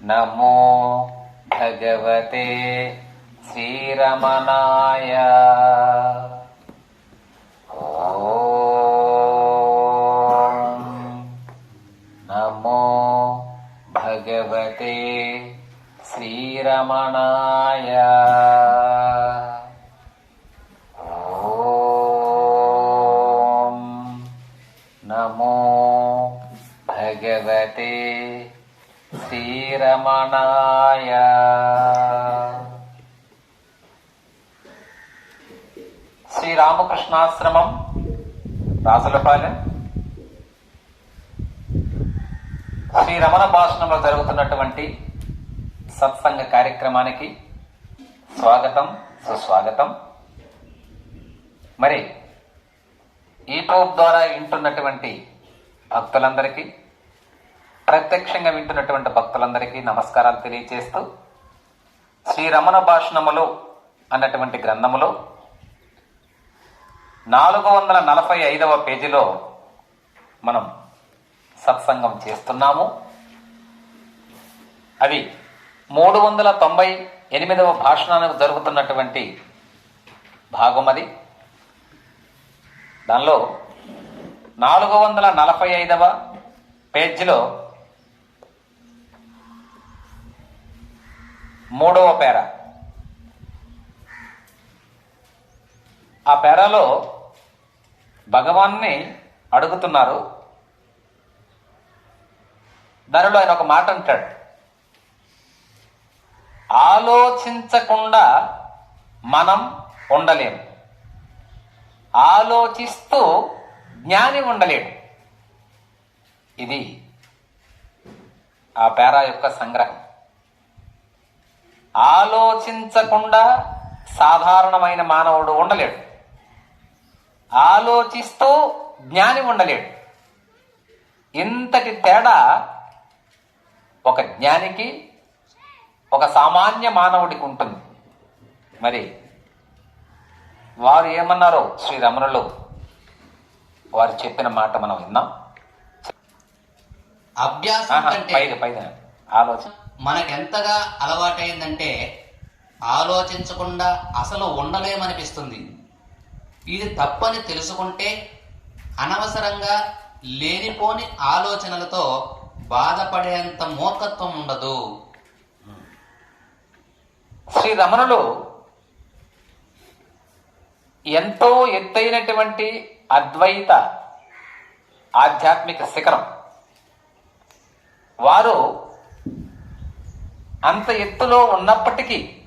नमो भगवते श्रीरमणाय नमो भगवते श्रीरमणाय श्रीरमणाय శ్రీరామకృష్ణాశ్రమం రాసులపాలెం శ్రీ రమణ భాషణంలో జరుగుతున్నటువంటి సత్సంగ కార్యక్రమానికి స్వాగతం సుస్వాగతం మరి యూట్యూబ్ ద్వారా వింటున్నటువంటి భక్తులందరికీ ప్రత్యక్షంగా వింటున్నటువంటి భక్తులందరికీ నమస్కారాలు తెలియజేస్తూ శ్రీ రమణ భాషణములు అన్నటువంటి గ్రంథములో నాలుగు వందల నలభై ఐదవ పేజీలో మనం సత్సంగం చేస్తున్నాము. అది మూడు వందల తొంభై ఎనిమిదవ భాషణానికి జరుగుతున్నటువంటి భాగం అది. దానిలో నాలుగు వందల నలభై ఐదవ పేజీలో మూడవ పేర. ఆ పేరాలో భగవాన్ని అడుగుతున్నారు. దానిలో ఆయన ఒక మాట అంటాడు. ఆలోచించకుండా మనం ఉండలేము. ఆలోచిస్తూ జ్ఞాని ఉండలేడు. ఇది ఆ పేరా యొక్క సంగ్రహం. ఆలోచించకుండా సాధారణమైన మానవుడు ఉండలేడు. ఆలోచిస్తూ జ్ఞాని ఉండలేడు. ఇంతటి తేడా ఒక జ్ఞానికి ఒక సామాన్య మానవుడికి ఉంటుంది. మరి వారు ఏమన్నారో శ్రీ రమణులు? వారు చెప్పిన మాట మనం విన్నాం. అభ్యాసం పైన పైన ఆలోచన. మనకెంతగా అలవాటైందంటే ఆలోచించకుండా అసలు ఉండలేమనిపిస్తుంది. ఇది తప్పని తెలుసుకుంటే అనవసరంగా లేనిపోని ఆలోచనలతో బాధపడేంత మూర్ఖత్వం ఉండదు. శ్రీ రమణులు ఎంతో ఎత్తైనటువంటి అద్వైత ఆధ్యాత్మిక శిఖరం. వారు అంత ఎత్తులో ఉన్నప్పటికీ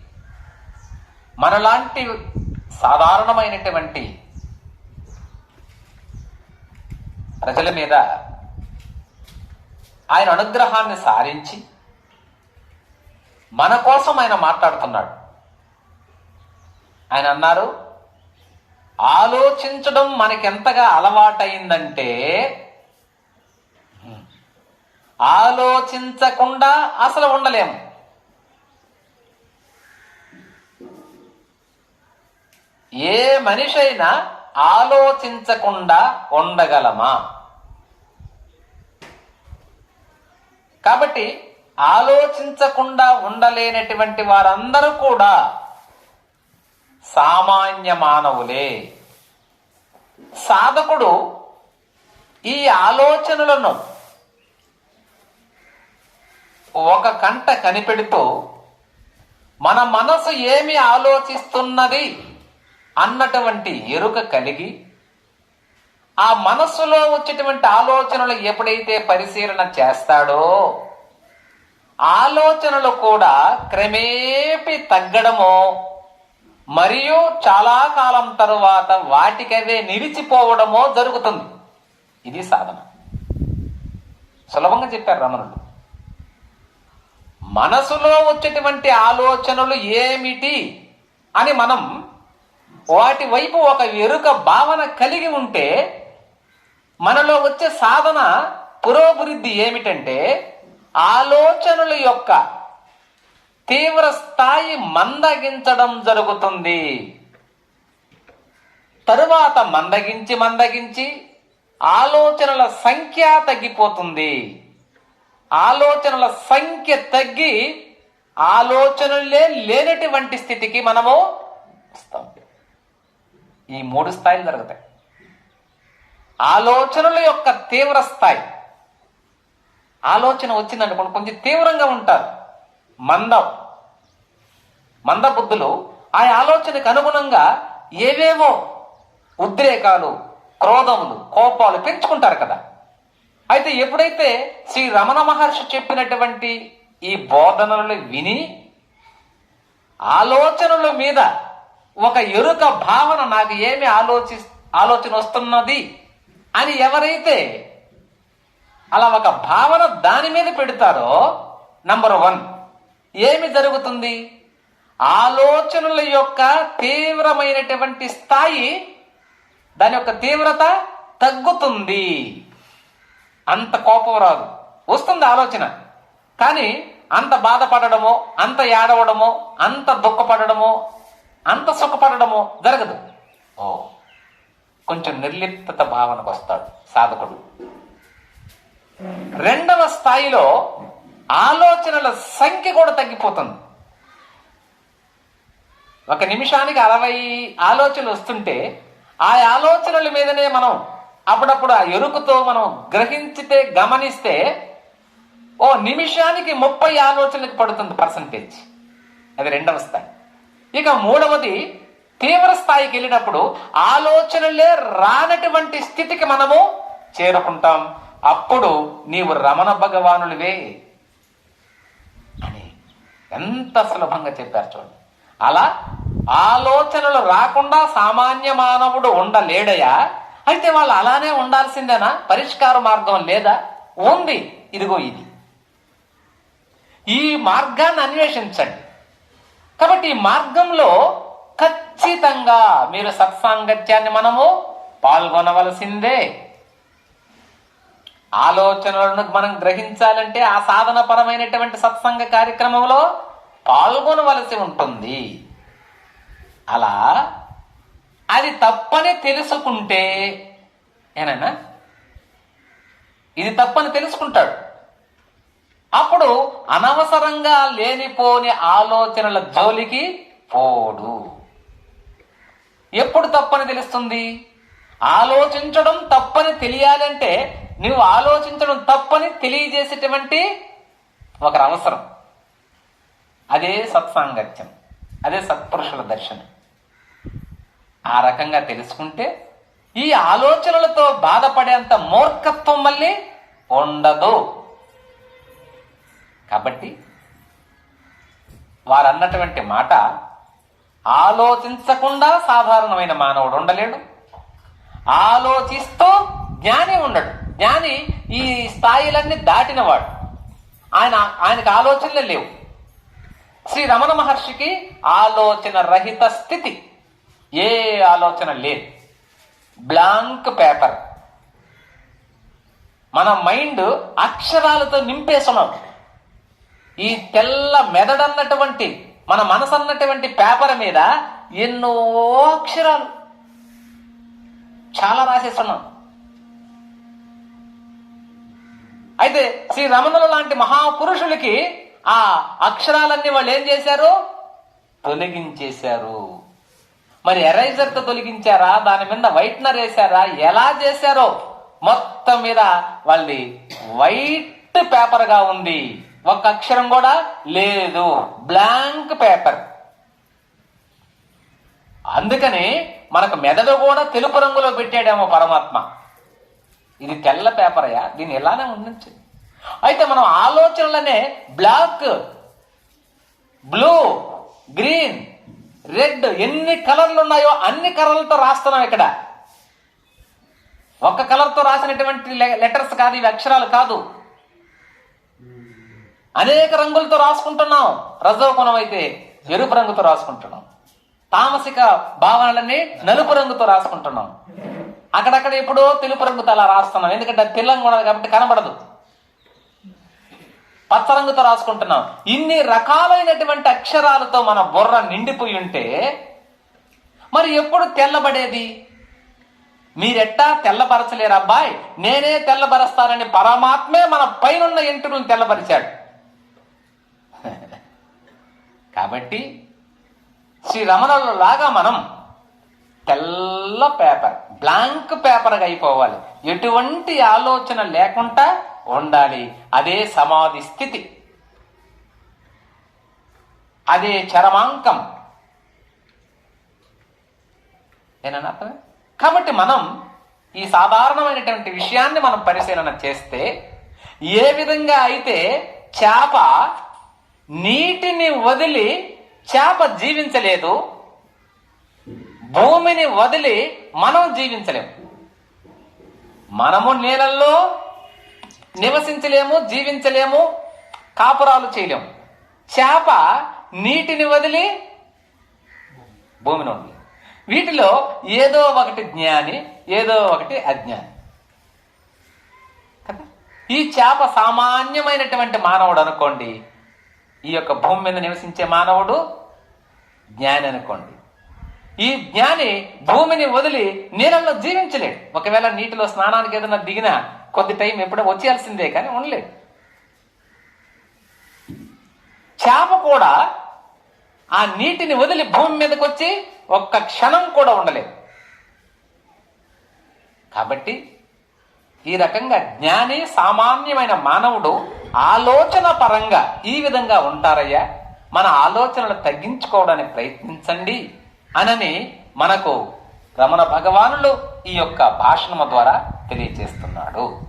మనలాంటి సాధారణమైనటువంటి ప్రజల మీద ఆయన అనుగ్రహాన్ని సారించి మన కోసం ఆయన మాట్లాడుతున్నాడు. ఆయన అన్నారు ఆలోచించడం మనకెంతగా అలవాటైందంటే ఆలోచించకుండా అసలు ఉండలేము ఏ మనిషి అయినా ఆలోచించకుండా ఉండగలమా? కాబట్టి ఆలోచించకుండా ఉండలేనటువంటి వారందరూ కూడా సామాన్య మానవులే. సాధకుడు ఈ ఆలోచనలను ఒక కంట కనిపెడుతూ మన మనసు ఏమి ఆలోచిస్తున్నది? అన్నటువంటి ఎరుక కలిగి ఆ మనస్సులో వచ్చేటువంటి ఆలోచనలు ఎప్పుడైతే పరిశీలన చేస్తాడో ఆలోచనలు కూడా క్రమేపి తగ్గడమో మరియు చాలా కాలం తరువాత వాటికవే నిలిచిపోవడమో జరుగుతుంది. ఇది సాధన. సులభంగా చెప్పారు రమణుడు మనసులో వచ్చేటువంటి ఆలోచనలు ఏమిటి అని మనం వాటి వైపు ఒక ఎరుక భావన కలిగి ఉంటే మనలో వచ్చే సాధన పురోభివృద్ధి ఏమిటంటే ఆలోచనల యొక్క తీవ్ర స్థాయి మందగించడం జరుగుతుంది. తరువాత మందగించి మందగించి ఆలోచనల సంఖ్య తగ్గిపోతుంది. ఆలోచనల సంఖ్య తగ్గి ఆలోచనలే లేనటువంటి స్థితికి మనము వస్తాం. ఈ మూడు స్థాయిలు జరుగుతాయి. ఆలోచనల యొక్క తీవ్ర స్థాయి. ఆలోచన వచ్చిందనుకోండి కొంచెం తీవ్రంగా ఉంటారు. మందం. మందబుద్ధులు ఆ ఆలోచనకు అనుగుణంగా ఏవేవో ఉద్రేకాలు క్రోధములు కోపాలు పెంచుకుంటారు కదా. అయితే ఎప్పుడైతే శ్రీ రమణ మహర్షి చెప్పినటువంటి ఈ బోధనలు విని ఆలోచనల మీద ఒక ఎరుక భావన నాకు ఏమి ఆలోచి ఆలోచన వస్తున్నది అని ఎవరైతే అలా ఒక భావన దాని మీద పెడతారో నంబర్ వన్ ఏమి జరుగుతుంది? ఆలోచనల యొక్క తీవ్రమైనటువంటి స్థాయి దాని యొక్క తీవ్రత తగ్గుతుంది. అంత కోపం రాదు. వస్తుంది ఆలోచన. కానీ అంత బాధపడడమో అంత ఏడవడమో అంత దుఃఖపడడమో అంత సుఖపడడమో జరగదు. ఓ కొంచెం నిర్లిప్త భావనకు వస్తాడు సాధకుడు. రెండవ స్థాయిలో ఆలోచనల సంఖ్య కూడా తగ్గిపోతుంది. ఒక నిమిషానికి అరవై ఆలోచనలు వస్తుంటే ఆ ఆలోచనల మీదనే మనం అప్పుడప్పుడు ఆ ఎరుకుతో మనం గ్రహించితే గమనిస్తే ఓ నిమిషానికి ముప్పై ఆలోచనలకు పడుతుంది పర్సంటేజ్ అది రెండవ స్థాయి. ఇక మూడవది తీవ్ర స్థాయికి వెళ్ళినప్పుడు ఆలోచనలే రానటువంటి స్థితికి మనము చేరుకుంటాం. అప్పుడు నీవు రమణ భగవానుడివే అని ఎంత సులభంగా చెప్పారు చూడండి. అలా ఆలోచనలు రాకుండా సామాన్య మానవుడు ఉండలేడయా? అయితే వాళ్ళు అలానే ఉండాల్సిందేనా? పరిష్కార మార్గం లేదా? ఉంది. ఇదిగో ఇది. ఈ మార్గాన్ని అన్వేషించండి. కాబట్టి మార్గంలో ఖచ్చితంగా మీరు సత్సాంగత్యాన్ని మనము పాల్గొనవలసిందే. ఆలోచనలను మనం గ్రహించాలంటే ఆ సాధన పరమైనటువంటి సత్సంగ కార్యక్రమంలో పాల్గొనవలసి ఉంటుంది. అలా అది తప్పని తెలుసుకుంటే ఏనైనా? ఇది తప్పని తెలుసుకుంటాడు. అప్పుడు అనవసరంగా లేనిపోని ఆలోచనల జోలికి పోడు. ఎప్పుడు తప్పని తెలుస్తుంది? ఆలోచించడం తప్పని తెలియాలంటే నువ్వు ఆలోచించడం తప్పని తెలియజేసేటువంటి ఒకరు అవసరం. అదే సత్సాంగత్యం అదే సత్పురుషుల దర్శనం. ఆ రకంగా తెలుసుకుంటే ఈ ఆలోచనలతో బాధపడేంత మూర్ఖత్వం మళ్ళీ ఉండదు. కాబట్టి వారు అన్నటువంటి మాట ఆలోచించకుండా సాధారణమైన మానవుడు ఉండలేడు. ఆలోచిస్తూ జ్ఞాని ఉండడు. జ్ఞాని ఈ స్థాయిలన్నీ దాటినవాడు. ఆయన ఆయనకు ఆలోచనలే లేవు. శ్రీ రమణ మహర్షికి ఆలోచన రహిత స్థితి. ఏ ఆలోచన లేదు. Blank paper. మన మైండ్ అక్షరాలతో నింపేస్తున్నాం. ఈ తెల్ల మెదడన్నటువంటి మన మనసు అన్నటువంటి పేపర్ మీద ఎన్నో అక్షరాలు చాలా రాసేస్తున్నాం. అయితే శ్రీ రమణుల లాంటి మహాపురుషులకి ఆ అక్షరాలన్నీ వాళ్ళు ఏం చేశారు? తొలగించేశారు. మరి ఎరైజర్తో తొలగించారా? దాని మీద వైట్నర్ వేశారా? ఎలా చేశారో మొత్తం మీద వాళ్ళది వైట్ పేపర్గా ఉంది. ఒక అక్షరం కూడా లేదు. బ్లాంక్ పేపర్ అందుకని మనకు మెదడు కూడా తెలుపు రంగులో పెట్టాడేమో పరమాత్మ. ఇది తెల్ల పేపరయా దీన్ని ఎలానే ఉండొచ్చు అయితే మనం ఆలోచనలనే బ్లాక్ బ్లూ గ్రీన్ రెడ్ ఎన్ని కలర్లు ఉన్నాయో అన్ని కలర్లతో రాస్తున్నాం ఇక్కడ. ఒక్క కలర్తో రాసినటువంటి లెటర్స్ కాదు ఇవి అక్షరాలు కాదు. అనేక రంగులతో రాసుకుంటున్నాం. రజవ గుణం అయితే ఎరుపు రంగుతో రాసుకుంటున్నాం. తామసిక భావనలన్నీ నలుపు రంగుతో రాసుకుంటున్నాం. అక్కడక్కడ ఎప్పుడో తెలుపు రంగుతో అలా రాస్తున్నాం. ఎందుకంటే అది తెల్లంగా కాబట్టి కనబడదు. పచ్చ రంగుతో రాసుకుంటున్నాం. ఇన్ని రకాలైనటువంటి అక్షరాలతో మన బుర్ర నిండిపోయి ఉంటే మరి ఎప్పుడు తెల్లబడేది? మీరెట్టా తెల్లబరచలేరు అబ్బాయి నేనే తెల్లబరస్తానని పరమాత్మే మన పైనున్న ఎంటులను తెల్లబరిచాడు. కాబట్టి శ్రీ రమణుల లాగా మనం తెల్ల పేపర్ బ్లాంక్ పేపర్గా అయిపోవాలి. ఎటువంటి ఆలోచన లేకుండా ఉండాలి. అదే సమాధి స్థితి. అదే చరమాంకం. ఏనన్నా కాబట్టి మనం ఈ సాధారణమైనటువంటి విషయాన్ని మనం పరిశీలన చేస్తే ఏ విధంగా అయితే చేప నీటిని వదిలి చేప జీవించలేదు. భూమిని వదిలి మనం జీవించలేము. మనము నీళ్ళల్లో నివసించలేము జీవించలేము కాపురాలు చేయలేము. చేప నీటిని వదిలి భూమిని ఉంది వీటిలో ఏదో ఒకటి జ్ఞాని ఏదో ఒకటి అజ్ఞాని. కదా? ఈ చేప సామాన్యమైనటువంటి మానవుడు అనుకోండి ఈ యొక్క భూమి మీద నివసించే మానవుడు జ్ఞాని అనుకోండి. ఈ జ్ఞాని భూమిని వదిలి నీళ్ళల్లో జీవించలేడు. ఒకవేళ నీటిలో స్నానానికి ఏదైనా దిగినా కొద్ది టైం ఎప్పుడో వచ్చేయాల్సిందే కానీ ఉండలేడు. చేప కూడా ఆ నీటిని వదిలి భూమి మీదకి వచ్చి ఒక్క క్షణం కూడా ఉండలేదు కాబట్టి ఈ రకంగా జ్ఞాని సామాన్యమైన మానవుడు ఆలోచన పరంగా ఈ విధంగా ఉంటారయ్యా? మన ఆలోచనలు తగ్గించుకోవడానికి ప్రయత్నించండి అనని మనకు రమణ భగవానులు ఈ యొక్క భాషణము ద్వారా తెలియజేస్తున్నాడు.